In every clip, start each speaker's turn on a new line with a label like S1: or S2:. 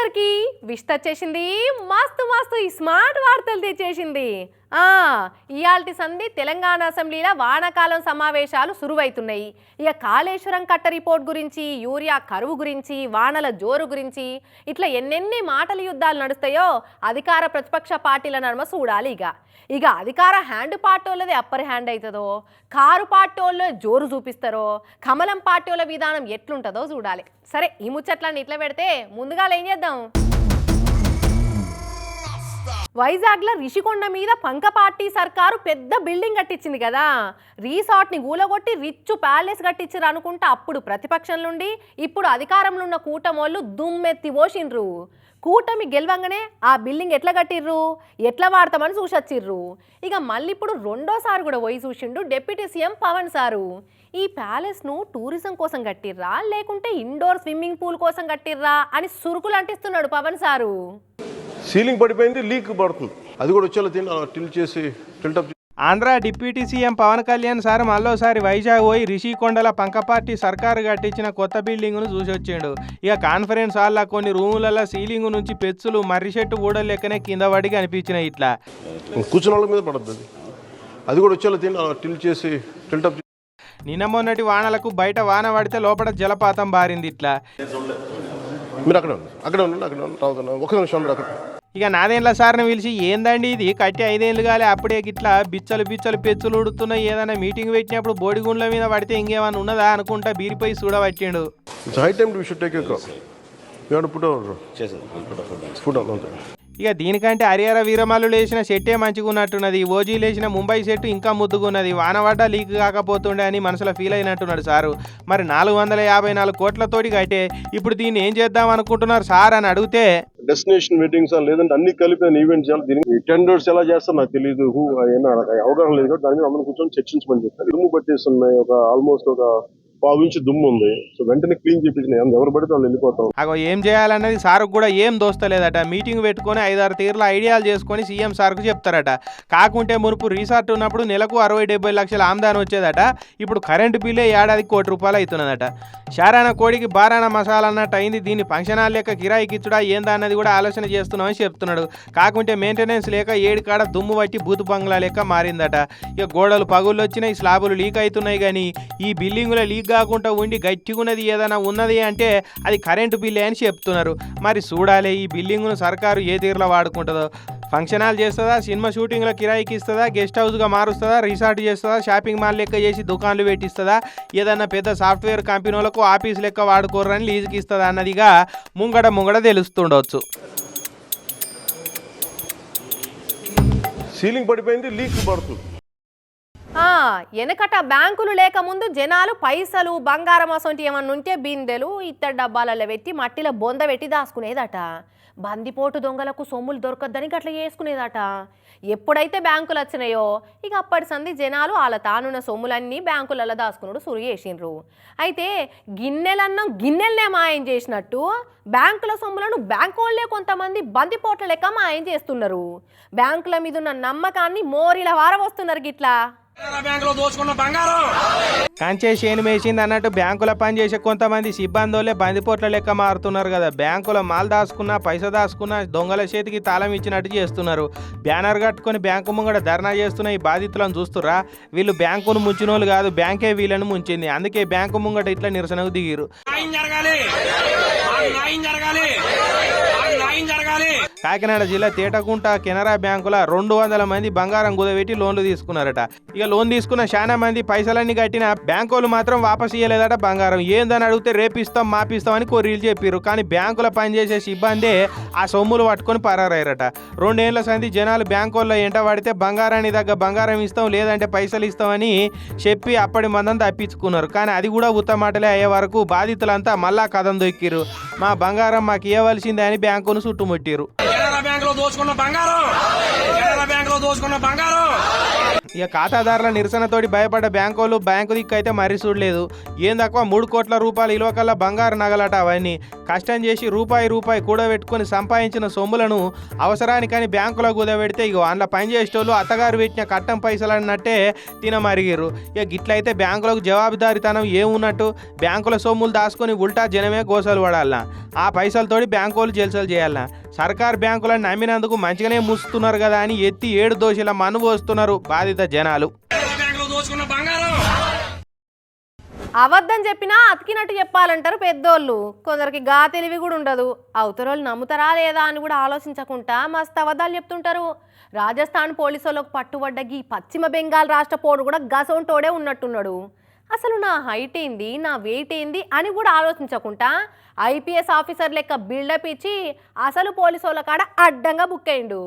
S1: అందరికీ విష్ వచ్చేసింది మస్తు మస్తు ఈ స్మార్ట్ వార్తలు తెచ్చేసింది. ఇయాల్టి సంధి తెలంగాణ అసెంబ్లీలో వానాకాలం సమావేశాలు సురువైతున్నాయి. ఇక కాళేశ్వరం కట్ట రిపోర్ట్ గురించి యూరియా కరువు గురించి వానల జోరు గురించి ఇట్లా ఎన్నెన్ని మాటల యుద్ధాలు నడుస్తాయో అధికార ప్రతిపక్ష పార్టీల నడుమ చూడాలి ఇక. ఇక అధికార హ్యాండ్ పార్టీ అప్పర్ హ్యాండ్ అవుతుందో కారు పార్టీ జోరు చూపిస్తారో కమలం పార్టీ వాళ్ళ విధానం ఎట్లుంటుందో చూడాలి. సరే ఈ ముచ్చట్లన్నీ ఇట్లా పెడితే ముందుగా ఏం చేద్దాం? వైజాగ్లో రిషికొండ మీద పంక పార్టీ సర్కారు పెద్ద బిల్డింగ్ కట్టించింది కదా. రీసార్ట్ని గూలగొట్టి రిచ్ ప్యాలెస్ కట్టించారు అనుకుంటా అప్పుడు ప్రతిపక్షం నుండి ఇప్పుడు అధికారంలో ఉన్న కూటమోళ్ళు దుమ్మెత్తి పోసిండ్రు కూటమి గెలవంగానే ఆ బిల్డింగ్ ఎట్లా కట్టిర్రు? ఎట్లా వాడతామని చూసొచ్చిర్రు. ఇక మళ్ళీ ఇప్పుడు రెండోసారి కూడా పోయి చూసిండు డిప్యూటీ సీఎం పవన్ సారు. ఈ ప్యాలెస్ను టూరిజం కోసం కట్టిర్రా? లేకుంటే ఇండోర్ స్విమ్మింగ్ పూల్ కోసం కట్టిర్రా? అని సురుకులు అంటిస్తున్నాడు పవన్ సారు.
S2: సీలింగ్ పడిపోయింది లీక్ పడుతుంది. అది కూడా వచ్చేలా తిని టిల్ చేసి tilt up
S3: Andhra deputy CM Pawan Kalyan sir మళ్ళోసారి Vizag పోయి రిషికొండల పంకపార్టీ సర్కారు కట్టించిన కొత్త బిల్డింగ్ను చూసి వచ్చిండు. ఇక కాన్ఫరెన్స్ హాల్లో కొన్ని రూములలో సీలింగ్ నుంచి పెచ్చులు మర్రి చెట్టు కూడా లెక్కనే కింద పడి కనిపించినాయి ఇట్లా.
S2: కూర్చున్న వాళ్ళ మీద పడుతుంది అది. కూడా వచ్చేలా తిని టిల్ చేసి టిల్టప్
S3: నిన్న మొన్నటి వానలకు బయట వాన పడితే లోపల జలపాతం బారింది ఇట్లా.
S2: మీరు అక్కడ ఉండండి. అక్కడ ఉండండి అక్కడ ఉండండి. రావుతున్నా ఒక నిమిషం ఉండండి అక్కడ.
S3: ఇక నాదేండ్ల సార్ని పిలిచి ఏందండి ఇది? కట్టి ఐదేళ్ళు కాలే అప్పుడే గిట్లా బిచ్చలు బిచ్చలు పెచ్చులు ఉడుతున్నాయి. ఏదైనా మీటింగ్ పెట్టినప్పుడు బోడిగుండ్ల మీద పడితే ఇంకేమైనా ఉన్నదా? అనుకుంటా బీరిపోయి చూడబట్టిండు
S2: it's high time to should take call you put food అంతే
S3: ఇక దీనికంటే హరిహర వీరమల్లు లేచిన సెట్టే మంచిగా ఉన్నట్టున్నది ఓజీ లేచిన ముంబై సెట్ ఇంకా ముద్దుగున్నది. వానవాడ లీక్ కాకపోతుండే అని మనసులో ఫీల్ అయినట్టున్నాడు సారు. మరి నాలుగు వందల యాభై నాలుగు కోట్లతోటి కట్టే ఇప్పుడు దీన్ని ఏం చేద్దాం అనుకుంటున్నారు సార్ అని అడిగితే
S2: డెస్టినేషన్ మీటింగ్స్ లేదంటే అన్ని కలిపి నేను ఈవెంట్ చేయాలి. దీనికి టెండర్స్ ఎలా చేస్తా నాకు తెలియదు అవగాహన లేదు కాబట్టి దాని మీద అందరం కూర్చొని చర్చించమని చెప్పారు. దుమ్ము పట్టేస్తున్నాయి ఒక ఆల్మోస్ట్ ఒక పావించి దుమ్ము ఉంది. సో వెంటనే క్లీన్ చేయించిన ఎవరు పడితే వాళ్ళు వెళ్ళిపోతాం.
S3: అగో ఏం చేయాలన్నది సార్ కూడా ఏం దోస్తలేదట మీటింగ్ పెట్టుకొని ఐదారు తీరుల ఐడియాలు చేసుకొని సీఎం సార్కు చెప్తారట. కాకుంటే మునుపు రీసార్ట్ ఉన్నప్పుడు నెలకు అరవై డెబ్బై లక్షల ఆమ్దానం వచ్చేదట. ఇప్పుడు కరెంటు బిల్లే ఏడాదికి కోటి రూపాయలు అవుతున్నదట. షారాన కోడికి బారాన మసాలా అన్నట్టు అయింది దీన్ని ఫంక్షన్ హాల్ లెక్క కిరాయికి ఇచ్చుడా ఏందా అన్నది కూడా ఆలోచన చేస్తున్నామని చెప్తున్నాడు. కాకుంటే మెయింటెనెన్స్ లేక ఏడు కాడ దుమ్ము పట్టి బూతు బంగ్లా లెక్క మారిందట. ఇక గోడలు పగుళ్ళు వచ్చినాయి స్లాబులు లీక్ అవుతున్నాయి కానీ ఈ బిల్డింగుల లీక్ కాకుండా ఉండి గట్టిగున్నది ఏదైనా ఉన్నది అంటే అది కరెంటు బిల్లే అని చెప్తున్నారు. మరి చూడాలి ఈ బిల్డింగ్ను సర్కారు ఏ తీరులో వాడుకుంటుందో? ఫంక్షన్ హాల్ చేస్తుందా? సినిమా షూటింగ్లో కిరాయికి ఇస్తుందా? గెస్ట్ హౌస్గా మారుస్తుందా? రిసార్ట్ చేస్తుందా? షాపింగ్ మాల్ లెక్క చేసి దుకాన్లు పెట్టిస్తుందా? ఏదైనా పెద్ద సాఫ్ట్వేర్ కంపెనీలకు ఆఫీస్ లెక్క వాడుకోరని లీజుకి ఇస్తుందా అన్నదిగా ముంగడ ముంగడ తెలుస్తుండవచ్చు
S2: సీలింగ్ పడిపోయింది లీక్ పడుతుంది.
S1: వెనకట బ్యాంకులు లేకముందు జనాలు పైసలు బంగారం అసొంటి ఏమన్నా ఉంటే బిందెలు ఇత్తడి డబ్బాలలో పెట్టి మట్టిలో బొంద పెట్టి దాచుకునేదట. బందిపోటు దొంగలకు సొమ్ములు దొరకద్దని గట్ల చేసుకునేదట. ఎప్పుడైతే బ్యాంకులు వచ్చినాయో ఇక అప్పటి సంది జనాలు వాళ్ళ తానున్న సొమ్ములన్నీ బ్యాంకులలో దాసుకున్నాడు సురు చేసిండ్రు. అయితే గిన్నెలన్నం గిన్నెలనే మాయం చేసినట్టు బ్యాంకుల సొమ్ములను బ్యాంకు వాళ్ళే కొంతమంది బందిపోట్ల లెక్క మాయం చేస్తున్నారు. బ్యాంకుల మీద ఉన్న నమ్మకాన్ని మోరిల వారవస్తున్నారు గిట్లా.
S4: బ్యాంకులో దోచుకున్న బంగారం.
S3: కంచే చేను వేసింది అన్నట్టు బ్యాంకుల పనిచేసే కొంతమంది సిబ్బందులే బందిపోట్ల లెక్క మారుతున్నారు కదా. బ్యాంకుల మాల్ దాచుకున్నా పైసా దాచుకున్నా దొంగల చేతికి తాళం ఇచ్చినట్టు చేస్తున్నారు. బ్యానర్ కట్టుకొని బ్యాంకు ముంగడ ధర్నా చేస్తున్న ఈ బాధితులను చూస్తురా వీళ్ళు బ్యాంకును ముంచిన వాళ్ళు కాదు బ్యాంకే వీళ్ళని ముంచింది. అందుకే బ్యాంకు ముంగట ఇట్లా నిరసనకు దిగిరు
S4: జరగాలి. జరగాలి.
S3: కాకినాడ జిల్లా తేటకుంట కెనరా బ్యాంకుల రెండు వందల మంది బంగారం కుదబెట్టి లోన్లు తీసుకున్నారట. ఇక లోన్ తీసుకున్న చాలా మంది పైసలన్నీ కట్టిన బ్యాంకులు మాత్రం వాపస్ ఇయ్యలేదట బంగారం. ఏందని అడిగితే రేపిస్తాం మాపిస్తాం అని కొర్రీలు చెప్పారు కానీ బ్యాంకుల పనిచేసే సిబ్బందే ఆ సొమ్ములు పట్టుకొని పరారయ్యారట. రెండేళ్ళ సంది జనాలు బ్యాంకుల్లో ఎంట పడితే బంగారాన్ని తగ్గ బంగారం ఇస్తాం లేదంటే పైసలు ఇస్తామని చెప్పి అప్పటి మందం తప్పించుకున్నారు. కానీ అది కూడా ఉత్తమాటలే అయ్యే వరకు బాధితులంతా మళ్ళా కథం దొక్కిరు మా బంగారం మాకు ఇవ్వవలసిందే అని బ్యాంకును చుట్టుముట్టిరు
S4: కెనరా బ్యాంకులో దోచుకున్న బంగారం. కెనరా బ్యాంక్లో దోచుకున్న బంగారం.
S3: ఇక ఖాతాదారుల నిరసనతోటి భయపడ్డ బ్యాంకోలు బ్యాంకు దిక్కు అయితే మరీ చూడలేదు. ఏం తక్కువ మూడు కోట్ల రూపాయలు ఇలువ కల్లా బంగారు నగలట అవన్నీ. కష్టం చేసి రూపాయి రూపాయి కూడబెట్టుకుని సంపాదించిన సొమ్ములను అవసరానికని బ్యాంకులో కూదబెడితే ఇక అందులో పనిచేసేటోళ్ళు అత్తగారు పెట్టిన కట్టం పైసలు అన్నట్టే తినమరిగిర్రు. ఇక గిట్లయితే బ్యాంకులకు జవాబుదారితనం ఏమున్నట్టు? బ్యాంకుల సొమ్ములు దాచుకొని ఉల్టా జనమే గోసలు పడాలనా? ఆ పైసలతోటి బ్యాంకులు జల్సలు చేయాలనా? సర్కార్ బ్యాంకులను నమ్మినందుకు మంచిగానే మూస్తున్నారు కదా అని ఎత్తి ఏడు దోషుల మను పోస్తున్నారు బాధిత జనాలు.
S1: అబద్ధం చెప్పినా అతికినట్టు చెప్పాలంటారు పెద్దోళ్ళు. కొందరికి గా తెలివి కూడా ఉండదు. అవతరోళ్ళు నమ్ముతారా లేదా అని కూడా ఆలోచించకుండా మస్తు అబద్ధాలు చెప్తుంటారు. రాజస్థాన్ పోలీసు వాళ్ళకు పట్టుబడ్డ ఈ పశ్చిమ బెంగాల్ రాష్ట్ర పోడు కూడా గసోంటోడే ఉన్నట్టున్నాడు. అసలు నా హైట్ ఏంది నా వెయిట్ ఏంది అని కూడా ఆలోచించకుండా ఐపీఎస్ ఆఫీసర్ లెక్క బిల్డప్ ఇచ్చి అసలు పోలీసు వాళ్ళ కాడ అడ్డంగా బుక్ అయిండు.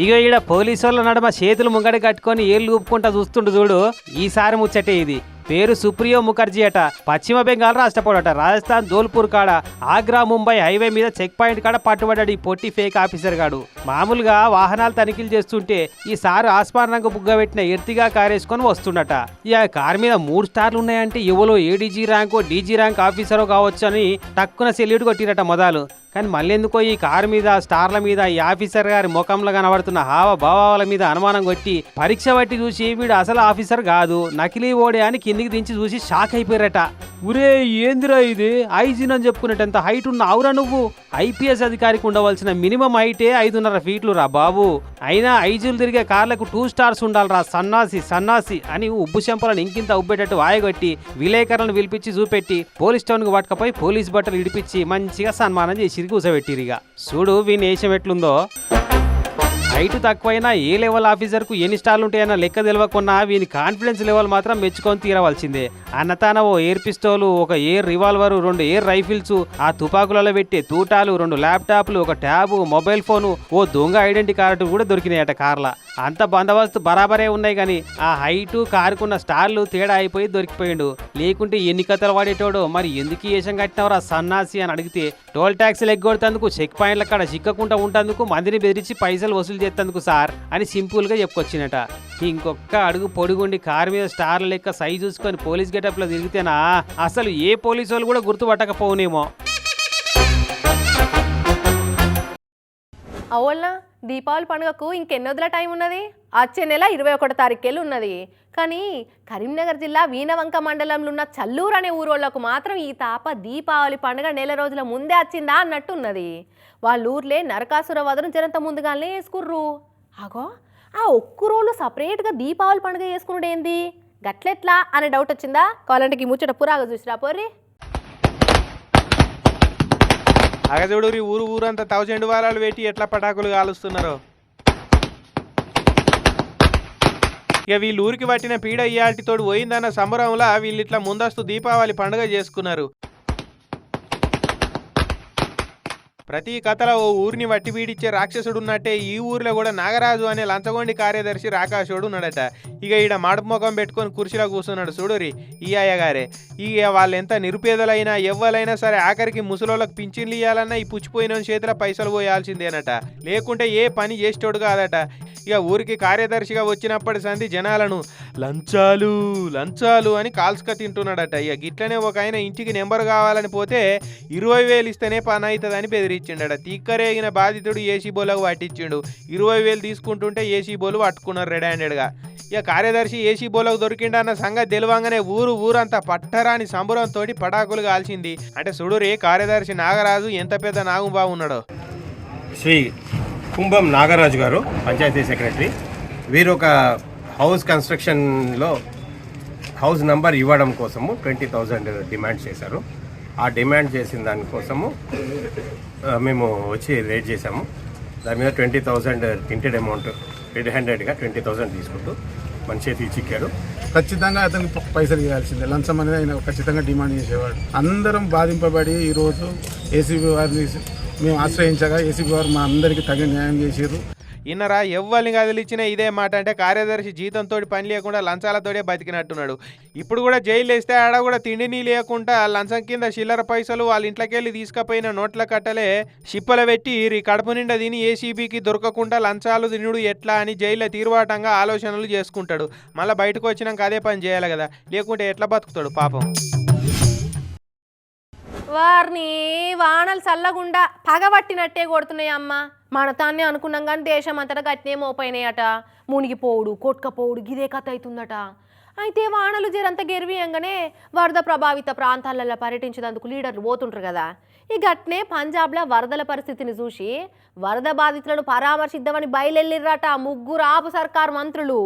S5: ఇగో ఈడ పోలీసు వాళ్ళ నడమ చేతులు ముంగడి కట్టుకొని ఏళ్ళు ఊపుకుంటా చూస్తుండు చూడు. ఈసారి ముచ్చటే ఇది. పేరు సుప్రియో ముఖర్జీ అట. పశ్చిమ బెంగాల్ రాష్ట్రపోడట రాజస్థాన్ ధోల్పూర్ కాడ ఆగ్రా ముంబై హైవే మీద చెక్ పాయింట్ కాడ పట్టుబడ్డాడు ఈ పొట్టి ఫేక్ ఆఫీసర్ గాడు. మామూలుగా వాహనాలు తనిఖీలు చేస్తుంటే ఈ సారు ఆస్మాన్ రంగు బుగ్గ పెట్టిన ఎర్తిగా కారేసుకొని వస్తుండట. ఇక కార్ మీద మూడు స్టార్లు ఉన్నాయంటే ఇవలో ఏడీజీ ర్యాంకో డీజీ ర్యాంక్ ఆఫీసరో కావచ్చు అని టక్కున సెల్యూట్ కొట్టిరట మొదలు. కానీ మళ్ళీ ఎందుకో ఈ కారు మీద స్టార్ల మీద ఈ ఆఫీసర్ గారి ముఖంలో కనబడుతున్న హావ భావాల మీద అనుమానం కొట్టి పరీక్ష బట్టి చూసి వీడు అసలు ఆఫీసర్ కాదు నకిలీ ఓడే అని కిందికి దించి చూసి షాక్ అయిపోయారట. ఉరే ఏందిరా ఇది? ఐజీన్ అని చెప్పుకునేటంత హైట్ ఉన్న అవురా నువ్వు? ఐపీఎస్ అధికారికి ఉండవలసిన మినిమం హైటే ఐదున్నర ఫీట్లు రా బాబు. అయినా ఐజీలు తిరిగే కార్లకు టూ స్టార్స్ ఉండాలిరా సన్నాసి సన్నాసి అని ఉబ్బు చెంపలను ఇంకింత ఉబ్బేటట్టు వాయగొట్టి విలేకరులను పిలిపించి చూపెట్టి పోలీస్ టౌన్కు పట్టుకపోయి పోలీస్ బట్టలు ఇడిపించి మంచిగా సన్మానం చేసి కూర్చోబెట్టిరిగా చూడు వీని వేషం ఎట్లుందో. హైట్ తక్కువైనా ఏ లెవెల్ ఆఫీసర్కు ఎన్ని స్టార్లు ఉంటాయన్న లెక్క తెలియకున్నా వీని కాన్ఫిడెన్స్ లెవెల్ మాత్రం మెచ్చుకొని తీరవలసిందే. అన్నతాన ఓ ఎయిర్ పిస్టోలు ఒక ఎయిర్ రివాల్వరు రెండు ఎయిర్ రైఫిల్స్ ఆ తుపాకులలో పెట్టే తూటాలు రెండు ల్యాప్టాప్లు ఒక ట్యాబ్ మొబైల్ ఫోను ఓ దొంగ ఐడెంటిటీ కార్డు కూడా దొరికినాయట కార్ల. అంత బందోబస్తు బరాబరే ఉన్నాయి కానీ ఆ హైటు కారుకున్న స్టార్లు తేడా అయిపోయి దొరికిపోయిండు. లేకుంటే ఎన్ని కథలు వాడేటోడు మరి ఎందుకు ఏషం వేషం కట్టినవరా సన్నాసి అని అడిగితే టోల్ ట్యాక్సీలు ఎగ్గొడతందుకు చెక్ పాయింట్ల కాడ చిక్కకుండా ఉంటందుకు మందిని బెదిరించి పైసలు వసూలు చేస్తందుకు సార్ అని సింపుల్గా చెప్పుకొచ్చినట. ఇంకొక అడుగు పొడుగుండి కారు మీద స్టార్లు లెక్క సైజు చూసుకొని పోలీస్ గెటప్లో తిరిగితేనా అసలు ఏ పోలీసు వాళ్ళు కూడా గుర్తుపట్టకపోనేమో
S1: అవునా? దీపావళి పండుగకు ఇంకెన్నొద్దుల టైం ఉన్నది? వచ్చే నెల ఇరవై ఒకటో తారీఖుకెళ్ళి ఉన్నది. కానీ కరీంనగర్ జిల్లా వీణవంక మండలంలో ఉన్న చల్లూరు అనే ఊరోళ్ళకు మాత్రం ఈ తాప దీపావళి పండుగ నెల రోజుల ముందే వచ్చిందా అన్నట్టు ఉన్నది వాళ్ళ ఊర్లే నరకాసుర వదను జరంత ముందుగానే వేసుకుర్రు అగో ఆ ఒక్క రోజు సపరేట్గా దీపావళి పండుగ చేసుకున్నాడు ఏంది గట్లెట్లా? అనే డౌట్ వచ్చిందా కావాలంటే ఈ ముచ్చట పురాగా చూసిరా పోర్రి.
S3: అగజోడు ఊరు ఊరంతా థౌజండ్ వారాలు పెట్టి ఎట్లా పటాకులు కాలుస్తున్నారో. ఇక వీళ్ళు ఊరికి పట్టిన పీడ ఇయాటితోడు పోయిందన్న సంబరంలా వీళ్ళు ఇట్లా ముందస్తు దీపావళి పండుగ చేసుకున్నారు. ప్రతి కథలో ఓ ఊరిని వట్టి పీడిచ్చే రాక్షసుడు ఉన్నట్టే ఈ ఊరిలో కూడా నాగరాజు అనే లంచగొండి కార్యదర్శి రాకాశుడు ఉన్నాడట. ఇక ఈడ మాడుపు పెట్టుకొని కుర్చీలో కూర్చున్నాడు చూడురి ఈ అయ్యగారే. ఇక వాళ్ళు ఎంత నిరుపేదలైనా ఎవ్వలైనా సరే ఆఖరికి ముసలోళ్ళకి పింఛన్లు ఇవ్వాలన్నా ఈ పుచ్చిపోయిన చేతిలో పైసలు పోయాల్సిందేనట. లేకుంటే ఏ పని చేసేటోడు కాదట. ఇక ఊరికి కార్యదర్శిగా వచ్చినప్పటి సంది జనాలను లంచాలు లంచాలు అని కాల్స్క తింటున్నాడట. ఇక గిట్లనే ఒక ఆయన ఇంటికి నెంబర్ కావాలని పోతే ఇరవై వేలు ఇస్తేనే పని అవుతుందని బెదిరించిండట. తిక్కరేగిన బాధితుడు ఏసీ బోలకు పట్టించిండు. ఇరవై వేలు తీసుకుంటుంటే ఏసీ బోలు పట్టుకున్నారు రెడ్ హ్యాండెడ్గా. ఇక కార్యదర్శి ఏసీ బోలకు దొరికిండన్న సంగతి తెలివంగానే ఊరు ఊరంతా పట్టరాని సంబరంతో పటాకులు కాల్చింది. అంటే సుడురే కార్యదర్శి నాగరాజు ఎంత పెద్ద నాగుబాబు ఉన్నాడో.
S6: శ్రీ కుంభం నాగరాజు గారు పంచాయతీ సెక్రటరీ. వీరు ఒక హౌస్ కన్స్ట్రక్షన్లో హౌస్ నంబర్ ఇవ్వడం కోసము ట్వంటీ థౌజండ్ డిమాండ్ చేశారు. ఆ డిమాండ్ చేసిన దానికోసము మేము వచ్చి రేట్ చేసాము దాని మీద twenty thousand printed amount red హ్యాండెడ్గా ట్వంటీ థౌజండ్ తీసుకుంటూ మన చేతి
S7: ఖచ్చితంగా అతనికి పైసలు ఇవ్వాల్సిందే. లంచం అనేది ఆయన ఖచ్చితంగా డిమాండ్ చేసేవాడు. అందరం బాధింపబడి ఈరోజు ఏసీబీ వారిని మేము ఆశ్రయించగా ఏసీబీ వారు మా అందరికీ తగిన న్యాయం చేసారు
S3: ఇన్నరా ఎవ్వరిని కదిలిచ్చినా ఇదే మాట అంటే కార్యదర్శి జీతంతో పని లేకుండా లంచాలతోటే బతికినట్టున్నాడు. ఇప్పుడు కూడా జైలు వేస్తే ఆడ కూడా తిండిని లేకుండా లంచం కింద చిల్లర పైసలు వాళ్ళ ఇంట్లోకి వెళ్ళి తీసుకుపోయిన నోట్ల కట్టలే షిప్పల పెట్టి కడుపు నిండా తిని ఏసీబీకి దొరకకుండా లంచాలు తినుడు ఎట్లా అని జైల్లో తీరువాటంగా ఆలోచనలు చేసుకుంటాడు. మళ్ళీ బయటకు వచ్చినాక అదే పని చేయాలి కదా. లేకుంటే ఎట్లా బతుకుతాడు పాపం.
S1: వారిని వానలు చల్లగుండా పగబట్టినట్టే కొడుతున్నాయి అమ్మ. మన తాన్నే అనుకున్నాం కానీ దేశం అంతటా గట్టినే మోపోయినాయట మునిగిపోవుడు కొట్టుకపోవుడు గిదే కథ అవుతుందట అయితే వానలు జరంత గెరివియంగానే వరద ప్రభావిత ప్రాంతాలలో పర్యటించినందుకు లీడర్లు పోతుంటారు కదా. ఈ గట్నే పంజాబ్లో వరదల పరిస్థితిని చూసి వరద బాధితులను పరామర్శిద్దామని బయలుదేరిర్రట ముగ్గురు ఆపు సర్కార్ మంత్రులు.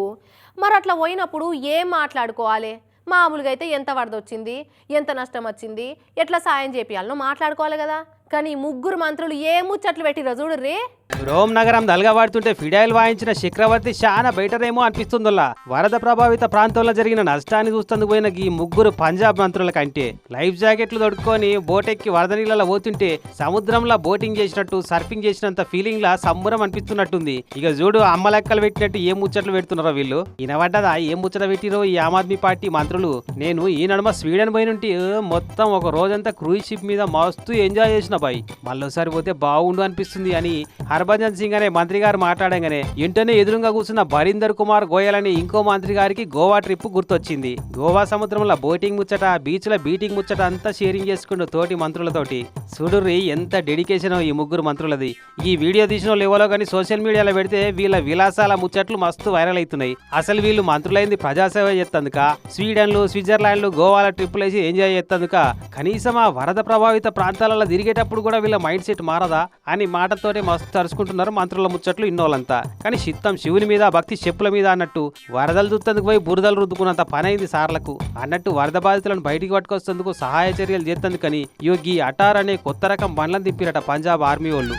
S1: మరి అట్లా పోయినప్పుడు ఏం మాట్లాడుకోవాలి? మామూలుగా అయితే ఎంత వరద వచ్చింది ఎంత నష్టం వచ్చింది ఎట్లా సాయం చేపియాలనో మాట్లాడుకోవాలి కదా. కానీ ముగ్గురు మంత్రులు ఏ ముచ్చట్లు పెట్టిరో రే
S5: రోమ్ నగరం దల్గబడుతుంటే ఫిడైల్ వాయించిన చక్రవర్తి చాలా బెటర్ ఏమో అనిపిస్తుందల్లా వరద ప్రభావిత ప్రాంతంలో జరిగిన నష్టాన్ని చూస్తందుకు పోయిన ఈ ముగ్గురు పంజాబ్ మంత్రుల కంటే. లైఫ్ జాకెట్లు దొడుక్కొని బోటెక్కి వరద నీళ్ళలో పోతుంటే సముద్రంలో బోటింగ్ చేసినట్టు సర్ఫింగ్ చేసినంత ఫీలింగ్ లా సంబరం అనిపిస్తున్నట్టుంది. ఇక చూడు అమ్మ లెక్కలు పెట్టినట్టు ఏ ముచ్చట్లు పెడుతున్నారో వీళ్ళు. ఇనబడ్డదా ఏ ముచ్చట పెట్టిరో ఈ ఆమ్ ఆద్మీ పార్టీ మంత్రులు? నేను ఈ నడుమ స్వీడన్ పోయినుంటి మొత్తం ఒక రోజంతా క్రూజ్ షిప్ మీద మస్తు ఎంజాయ్ చేసిన బాయ్. మళ్ళీసారి పోతే బాగుండు అనిపిస్తుంది అని హర్భజన్ సింగ్ అనే మంత్రి గారు మాట్లాడంగానే ఇంటనే ఎదురుగా కూర్చున్న బరీందర్ కుమార్ గోయల్ అనే ఇంకో మంత్రి గారికి గోవా ట్రిప్ గుర్తొచ్చింది. గోవా సముద్రంలో బోటింగ్ ముచ్చట బీచ్లో బీటింగ్ ముచ్చట అంతా షేరింగ్ చేసుకుంటూ తోటి మంత్రులతోటి. చూడుర్రి ఎంత డెడికేషన్ ఈ ముగ్గురు మంత్రులది. ఈ వీడియో తీసిన ఎవరో కానీ సోషల్ మీడియాలో పెడితే వీళ్ళ విలాసాల ముచ్చట్లు మస్తు వైరల్ అవుతున్నాయి. అసలు వీళ్ళు మంత్రులైంది ప్రజాసేవ చేస్తందుక స్వీడన్లు స్విట్జర్లాండ్లు గోవాల ట్రిప్పులు వేసి ఎంజాయ్ చేస్తందుక కనీసం ఆ వరద ప్రభావిత ప్రాంతాలలో తిరిగేటప్పుడు కూడా వీళ్ళ మైండ్ సెట్ మారదా? అని మాటతోటే మస్తు తరుచుకుంటున్నారు మంత్రుల ముచ్చట్లు ఇన్నోళ్ళంతా. కానీ చిత్తం శివుని మీద భక్తి చెప్పుల మీద అన్నట్టు వరదలు దుత్తందుకు పోయి బురదలు రుద్దుకున్నంత పని అయింది సార్లకు. అన్నట్టు వరద బాధితులను బయటికి పట్టుకొస్తేందుకు సహాయ చర్యలు చేస్తందుకని యోగి అటార్ అనే కొత్త రకం బండ్లను తిప్పిరట పంజాబ్ ఆర్మీ వాళ్ళు.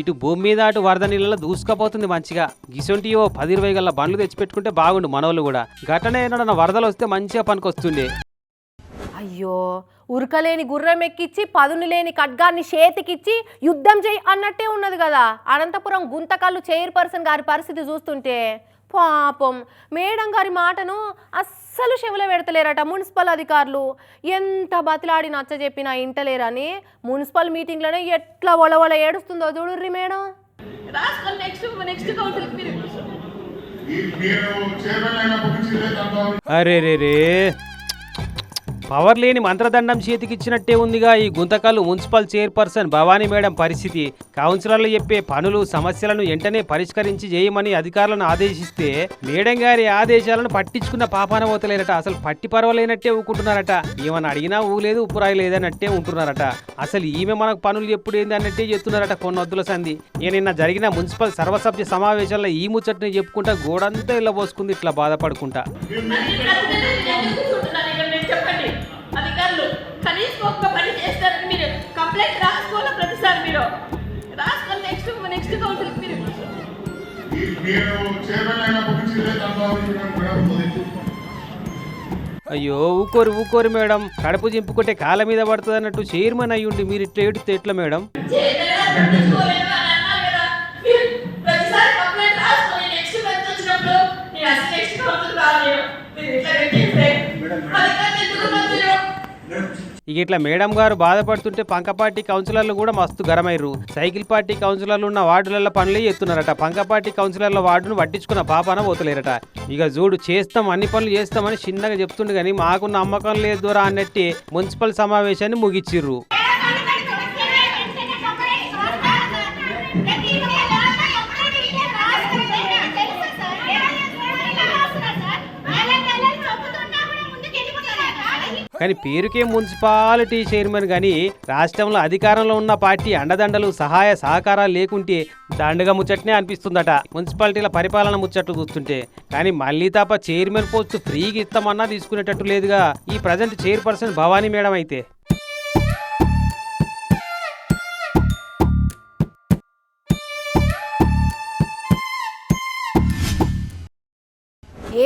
S5: ఇటు భూమి మీద అటు వరద నీళ్ళలో దూసుకపోతుంది మంచిగా. గిసొంటి ఓ పది ఇరవై గల బండ్లు తెచ్చిపెట్టుకుంటే బాగుండు మనోళ్ళు కూడా. ఘటన ఏమన్నా వరదలు వస్తే మంచిగా పనికొస్తుండే.
S1: అయ్యో ఉరకలేని గుర్రం ఎక్కిచ్చి పదును లేని ఖడ్గాన్ని చేతికిచ్చి యుద్ధం చేయి అన్నట్టే ఉన్నది కదా. అనంతపురం గుంతకల్లు చైర్పర్సన్ గారి పరిస్థితి చూస్తుంటే పాపం. మేడం గారి మాటను అస్సలు చెవులో పెడతలేరట మున్సిపల్ అధికారులు. ఎంత బతిలాడి నచ్చ చెప్పినా ఇంటలేరని మున్సిపల్ మీటింగ్లోనే ఎట్లా ఒలవల ఏడుస్తుందో చూడుర్రి మేడం.
S8: రాష్ట్రం నెక్స్ట్ నెక్స్ట్ కౌన్సిల్ మీరు.
S5: అరే రే రే పవర్ లేని మంత్రదండం చేతికిచ్చినట్టే ఉందిగా ఈ Guntakal municipal chairperson Bhavani madam పరిస్థితి. కౌన్సిలర్లు చెప్పే పనులు సమస్యలను వెంటనే పరిష్కరించి చేయమని అధికారులను ఆదేశిస్తే మేడం గారి ఆదేశాలను పట్టించుకున్న పాపాన పోతలేరట అసలు పట్టి పర్వలేనట్టే ఊకుంటున్నారట. ఏమని అడిగినా ఊలేదు ఉప్పురాయి లేదన్నట్టే ఉంటున్నారట. అసలు ఈమె మనకు పనులు ఎప్పుడు ఏంది అన్నట్టే చెప్తున్నారట కొన్నొద్దుల సంధి. నేను నిన్న జరిగిన మున్సిపల్ సర్వసభ్య సమావేశంలో ఈ ముచ్చట్ని చెప్పుకుంటా గోడంతా ఇలా పోసుకుంది ఇట్లా బాధపడుకుంటా.
S8: చెప్పండి. కనీసం ఒక్క పని చేస్తారని మీరు కంప్లైంట్ రాసుకోవాలి ప్రతిసారి మీరు? రాసుకొని నెక్స్ట్ నెక్స్ట్ కౌన్సిల్ మీరు.
S5: అయ్యో ఊకోరు ఊకోరు మేడం. కడుపు చింపుకుంటే కాళ్ళ మీద పడుతుంది అన్నట్టు చైర్మన్ అయ్యుండి మీరు ఇట్లా ఏడితే ఎట్లా మేడం? ఇక ఇట్లా మేడం గారు బాధపడుతుంటే పంకపాటి కౌన్సిలర్లు కూడా మస్తు గరమైరు సైకిల్ పార్టీ కౌన్సిలర్లు ఉన్న వార్డులలో పనులే ఎత్తున్నారట పంకపార్టీ కౌన్సిలర్ల వార్డును పట్టించుకున్న పాపాన పోతలేరట. ఇక చూడు చేస్తాం అన్ని పనులు చేస్తామని చిన్నగా చెప్తుండే కానీ మాకు నమ్మకం లేదు దూరా అన్నట్టే మున్సిపల్ సమావేశాన్ని ముగిచ్చిర్రు. కానీ పేరుకే మున్సిపాలిటీ చైర్మన్ కానీ రాష్ట్రంలో అధికారంలో ఉన్న పార్టీ అండదండలు సహాయ సహకారాలు లేకుంటే దండగా ముచ్చట్నే అనిపిస్తుందట. మున్సిపాలిటీల పరిపాలన ముచ్చట్లు చూస్తుంటే. కానీ మళ్ళీ తప్ప చైర్మన్ పోస్ట్ ఫ్రీగా ఇస్తామన్నా తీసుకునేటట్టు లేదుగా. ఈ ప్రజెంట్ చైర్పర్సన్ భవానీ మేడం అయితే.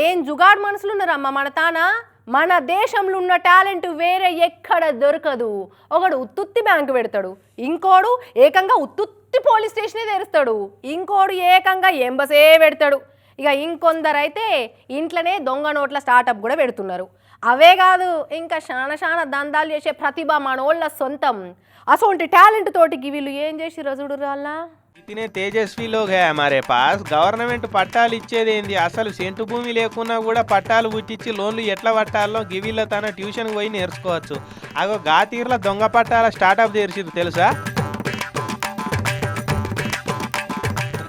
S1: ఏం జుగాడ్ మనుషులున్నారమ్మా మన తానా? మన దేశంలో ఉన్న టాలెంట్ వేరే ఎక్కడ దొరకదు. ఒకడు ఉత్తుత్తి బ్యాంకు పెడతాడు ఇంకోడు ఏకంగా ఉత్తుత్తి పోలీస్ స్టేషనే తెరుస్తాడు ఇంకోడు ఏకంగా ఎంబసే పెడతాడు. ఇక ఇంకొందరైతే ఇంట్లోనే దొంగ నోట్ల స్టార్టప్ కూడా పెడుతున్నారు. అవే కాదు ఇంకా శాన శాన దందాలు చేసే ప్రతిభ మనోళ్ళ సొంతం. అసొంటి టాలెంట్ తోటికి వీళ్ళు ఏం చేసి రజుడు రాళ్ళ
S3: ఇతనే తేజస్వి లోగా మరే పాస్. గవర్నమెంట్ పట్టాలు ఇచ్చేది ఏంది? అసలు సెంటు భూమి లేకున్నా కూడా పట్టాలు పుట్టించి లోన్లు ఎట్లా పట్టాలో గివిల్లో తన ట్యూషన్ పోయి నేర్చుకోవచ్చు. అగో గాతీర్ల దొంగ పట్టాల స్టార్టప్ తెరిచింది తెలుసా?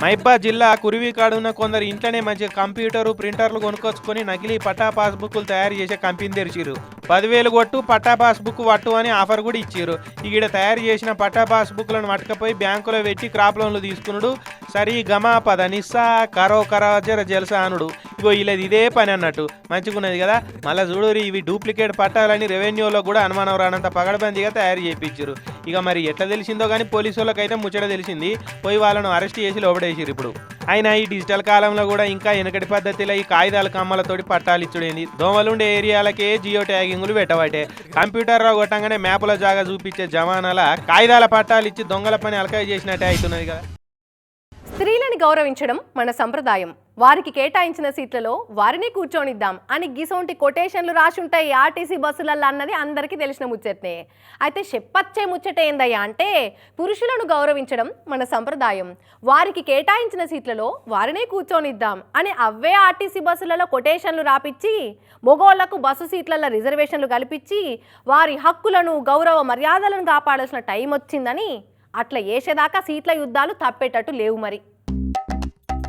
S3: మైబా జిల్లా కురివి కాడున్న కొందరు ఇంట్లోనే మంచి కంప్యూటరు ప్రింటర్లు కొనుక్కొచ్చుకొని నకిలీ పట్టా పాస్బుక్లు తయారు చేసే కంపెనీ తెరిచిరు పదివేలు కొట్టు పట్టా పాస్బుక్ పట్టు అని ఆఫర్ కూడా ఇచ్చారు. ఈడ తయారు చేసిన పట్టా పాస్బుక్లను పట్టుకపోయి బ్యాంకులో పెట్టి క్రాప్ లోన్లు తీసుకున్నాడు సరి గమా పద నిస్సా కరో కరా జర జలసా అనుడు. ఇగో ఇలా ఇదే పని అన్నట్టు. మంచిగున్నది కదా? మళ్ళీ చూడరు ఇవి డూప్లికేట్ పట్టాలని రెవెన్యూలో కూడా అనుమానం రానంత పగడబందీగా తయారు చేయించారు ఇక మరి ఎట్లా తెలిసిందో కానీ పోలీసు వాళ్ళకైతే ముచ్చట తెలిసింది. పోయి వాళ్ళను అరెస్ట్ చేసి లోపడేసారు ఇప్పుడు. అయినా ఈ డిజిటల్ కాలంలో కూడా ఇంకా వెనకటి పద్ధతిలో ఈ కాగితాల కమ్మలతోటి పట్టాలు ఇచ్చుడేంది? దోమలుండే ఏరియాలకే జియో ట్యాగింగ్లు పెట్టబట్టే. కంప్యూటర్లో కొట్టంగానే మ్యాప్ల జాగా చూపించే జమానాల కాగితాల పట్టాలు ఇచ్చి దొంగల పని అలకాయ చేసినట్టే అవుతున్నది కదా.
S1: స్త్రీలను గౌరవించడం మన సంప్రదాయం. వారికి కేటాయించిన సీట్లలో వారిని కూర్చొనిద్దాం అని గిసోంటి కొటేషన్లు రాసుంటాయి ఆర్టీసీ బస్సులల్లో అన్నది అందరికీ తెలిసిన ముచ్చట్నే. అయితే చెప్పచ్చే ముచ్చట ఏందయ్యా అంటే పురుషులను గౌరవించడం మన సంప్రదాయం. వారికి కేటాయించిన సీట్లలో వారినే కూర్చొనిద్దాం అని అవే ఆర్టీసీ బస్సులలో కొటేషన్లు రాపిచ్చి మొగోళ్ళకు బస్సు సీట్లలో రిజర్వేషన్లు కల్పించి వారి హక్కులను గౌరవ మర్యాదలను కాపాడాల్సిన టైం వచ్చిందని అట్లా వేసేదాకా సీట్ల యుద్ధాలు తప్పేటట్టు లేవు మరి.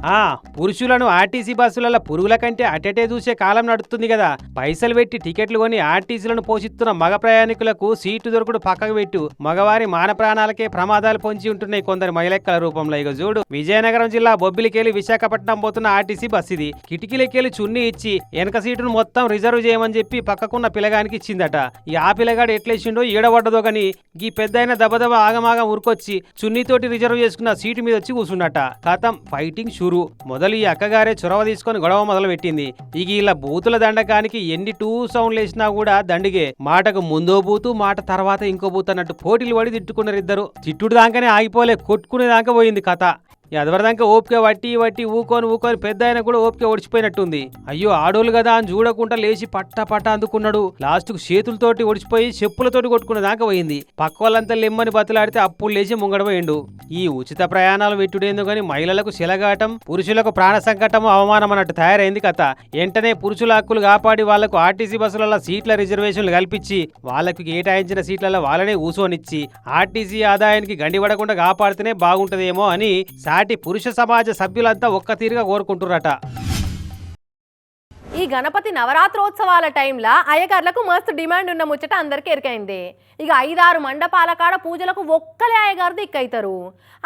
S5: ఆ పురుషులను ఆర్టీసీ బస్సులలో పురుగుల కంటే అటెటే చూసే కాలం నడుస్తుంది కదా. పైసలు పెట్టి టికెట్లు కొని ఆర్టీసీలను పోషిస్తున్న మగ ప్రయాణికులకు సీటు దొరకడు పక్కకు పెట్టు. మగవారి మాన ప్రాణాలకే ప్రమాదాలు పొంచి ఉంటున్నాయి కొందరు మహిళెక్కల రూపంలో. ఇక చూడు విజయనగరం జిల్లా బొబ్బిలికెళ్ళి విశాఖపట్నం పోతున్న ఆర్టీసీ బస్ ఇది. కిటికీలకెళ్ళి చున్నీ ఇచ్చి వెనక సీటును మొత్తం రిజర్వ్ చేయమని చెప్పి పక్కకున్న పిల్లగానికి ఇచ్చిందట. ఈ ఆ పిల్లగాడు ఎట్లేసిండో ఈడబడ్డదో గని ఈ పెద్ద దబదబ ఆగమాగం ఉరుకొచ్చి చున్నీతోటి రిజర్వ్ చేసుకున్న సీటు మీద వచ్చి కూర్చున్నట కథం ఫైటింగ్ చూరు మొదలు ఈ అక్కగారే చొరవ తీసుకొని గొడవ మొదలు పెట్టింది ఇక ఇలా బూతుల దండకానికి ఎన్ని టూ సౌండ్లు వేసినా కూడా దండిగే. మాటకు ముందో బూతు మాట తర్వాత ఇంకో బూతు అన్నట్టు పోటీలు పడి తిట్టుకున్నారు ఇద్దరు. తిట్టుడు దాకానే ఆగిపోలే కొట్టుకునే దాకా పోయింది కథ. ఎదవరదాకా ఓపిక వట్టి వట్టి ఊకొని ఊకొని పెద్ద ఆయన కూడా ఓపిక ఒడిచిపోయినట్టుంది. అయ్యో ఆడోళ్ళు కదా అని చూడకుండా లేచి పట్ట పట్ట అందుకున్నాడు. లాస్ట్కు చేతులతోటి ఒడిచిపోయి చెప్పులతోటి కొట్టుకునే దాకా పోయింది. పక్క వాళ్ళంతా లెమ్మని బతులాడితే అప్పుడు లేచి ముంగడపోయిండు ఈ ఉచిత ప్రయాణాలు పెట్టుడేందో గాని మహిళలకు శిలగాటం పురుషులకు ప్రాణ సంకటం అవమానం అన్నట్టు తయారైంది కథ. వెంటనే పురుషుల హక్కులు కాపాడి వాళ్ళకు ఆర్టీసీ బస్సులలో సీట్ల రిజర్వేషన్లు కల్పించి వాళ్ళకు కేటాయించిన సీట్లలో వాళ్ళనే ఊసోనిచ్చి ఆర్టీసీ ఆదాయానికి గండిపడకుండా కాపాడితేనే బాగుంటదేమో అని నాటి పురుష సమాజ సభ్యులంతా ఒక్క తీరుగా కోరుకుంటున్నారట.
S1: ఈ గణపతి నవరాత్రోత్సవాల టైంలో అయ్యగార్లకు మస్తు డిమాండ్ ఉన్న ముచ్చట అందరికీ ఎరికైంది. ఇక ఐదారు మండపాల కాడ పూజలకు ఒక్కలే అయ్యగారు దిక్కైతారు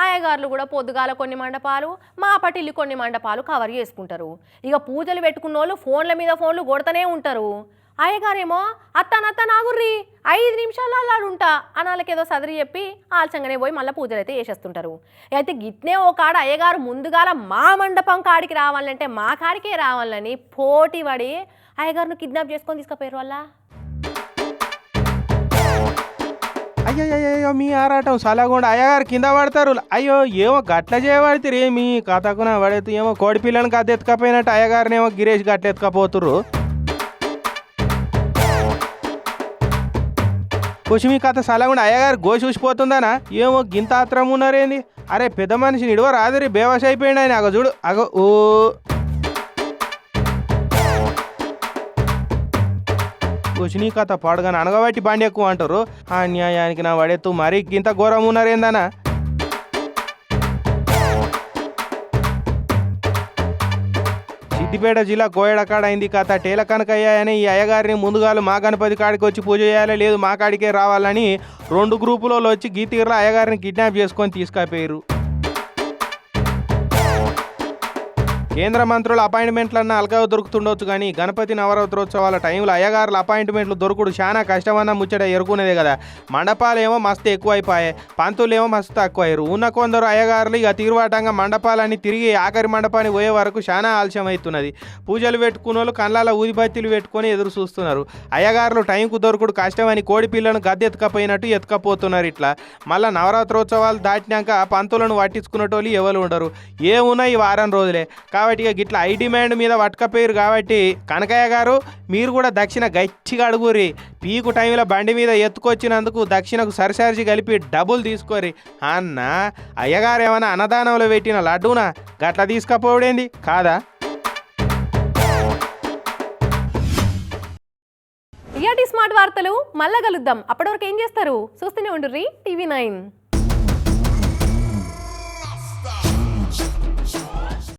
S1: అయ్యగారులు కూడా పొద్దుగాల కొన్ని మండపాలు మాపటిల్లి కొన్ని మండపాలు కవర్ చేసుకుంటారు. ఇక పూజలు పెట్టుకున్న వాళ్ళు ఫోన్ల మీద ఫోన్లు కొడతనే ఉంటారు. అయ్యగారేమో అత్తనత్త నాగుర్రి ఐదు నిమిషాలు అలాడుంటా అని వాళ్ళకేదో సదిరి చెప్పి ఆలస్యంగానే పోయి మళ్ళీ పూజలు అయితే చేసేస్తుంటారు. అయితే గిట్నే ఓ కాడ అయ్యగారు ముందుగాల మా మండపం కాడికి రావాలంటే మా కాడికే రావాలని పోటీ పడి అయ్యగారును కిడ్నాప్ చేసుకొని తీసుకుపోయారు వాళ్ళ
S3: అయ్యో మీ ఆరాటం సలగుండా అయ్యగారు కింద పడతారు. అయ్యో ఏమో గట్ల చేయబడితే మీ కథకున పడేది ఏమో కోడి పిల్లని గద్ద ఎత్తుకపోయినట్టు అయ్యగారిని ఏమో గిరీష్ గట్ల ఎత్తుకపోతురు కుషిమి కథ సలగుండా అయ్యగారు గోసి ఊసిపోతుందానా ఏమో గింత ఆత్రం ఉన్నారేంది అరే పెద్ద మనిషిని ఇడవ రాదురి బేవస్ అయిపోయింది ఆయన అగో చూడు అగో ఓ కుషిని కథ పాడుగాని అనగబట్టి బాండి ఎక్కువ అంటారు. ఆ న్యాయానికి నా పడేత్తు మరీ గింత ఘోరం ఉన్నారేందనా సిద్దిపేట జిల్లా కోయడకాడ అయింది. కథ టేల కనకయ్యాయని ఈ అయ్యగారిని ముందుగాలు మా గణపతి కాడికి వచ్చి పూజ చేయాలి లేదు మా కాడికే రావాలని రెండు గ్రూపులలో వచ్చి గీతీర్ల అయ్యగారిని కిడ్నాప్ చేసుకొని తీసుకపోయారు కేంద్ర మంత్రుల అపాయింట్మెంట్లన్నా అలగా దొరుకుతుండొచ్చు కానీ గణపతి నవరాత్రోత్సవాల టైంలో అయ్యగారుల అపాయింట్మెంట్లు దొరుకుడు చాలా కష్టమన్న ముచ్చట ఎరుకునేదే కదా. మండపాలేమో మస్తు ఎక్కువైపోయాయి. పంతులేమో మస్తు తక్కువయ్యారు. ఉన్న కొందరు అయ్యగారులు ఇక తీరువాటంగా మండపాలన్నీ తిరిగి ఆఖరి మండపానికి పోయే వరకు చాలా ఆలస్యం అవుతున్నది పూజలు పెట్టుకున్న వాళ్ళు కళ్ళాల ఊదిబత్తీలు పెట్టుకొని ఎదురు చూస్తున్నారు. అయ్యగారులు టైంకు దొరుకుడు కష్టమని కోడి పిల్లను గద్దె ఎత్తుకపోయినట్టు ఎత్తుకపోతున్నారు ఇట్లా. మళ్ళీ నవరాత్రోత్సవాలు దాటినాక పంతులను పట్టించుకునేటోళ్ళు ఎవరు ఉండరు. ఏమున్నా ఈ వారం రోజులే. కాబట్టి ఇక గిట్ల ఐ డిమాండ్ మీద పట్టుకపోయారు కాబట్టి కనకయ్య గారు మీరు కూడా దక్షిణ గట్టిగా అడుగురి పీకు టైంలో బండి మీద ఎత్తుకొచ్చినందుకు దక్షిణకు సరిసరిచి కలిపి డబ్బులు తీసుకోరి అన్న అయ్యగారు ఏమైనా అన్నదానంలో పెట్టిన లడ్డూనా? గట్ల తీసుకపోవడేంది? కాదా?
S1: ఇయాటి స్మార్ట్ వార్తలు మళ్ళా కలుద్దాం. అప్పటి వరకు ఏం చేస్తారు? చూస్తూనే ఉండుర్రి. TV nine.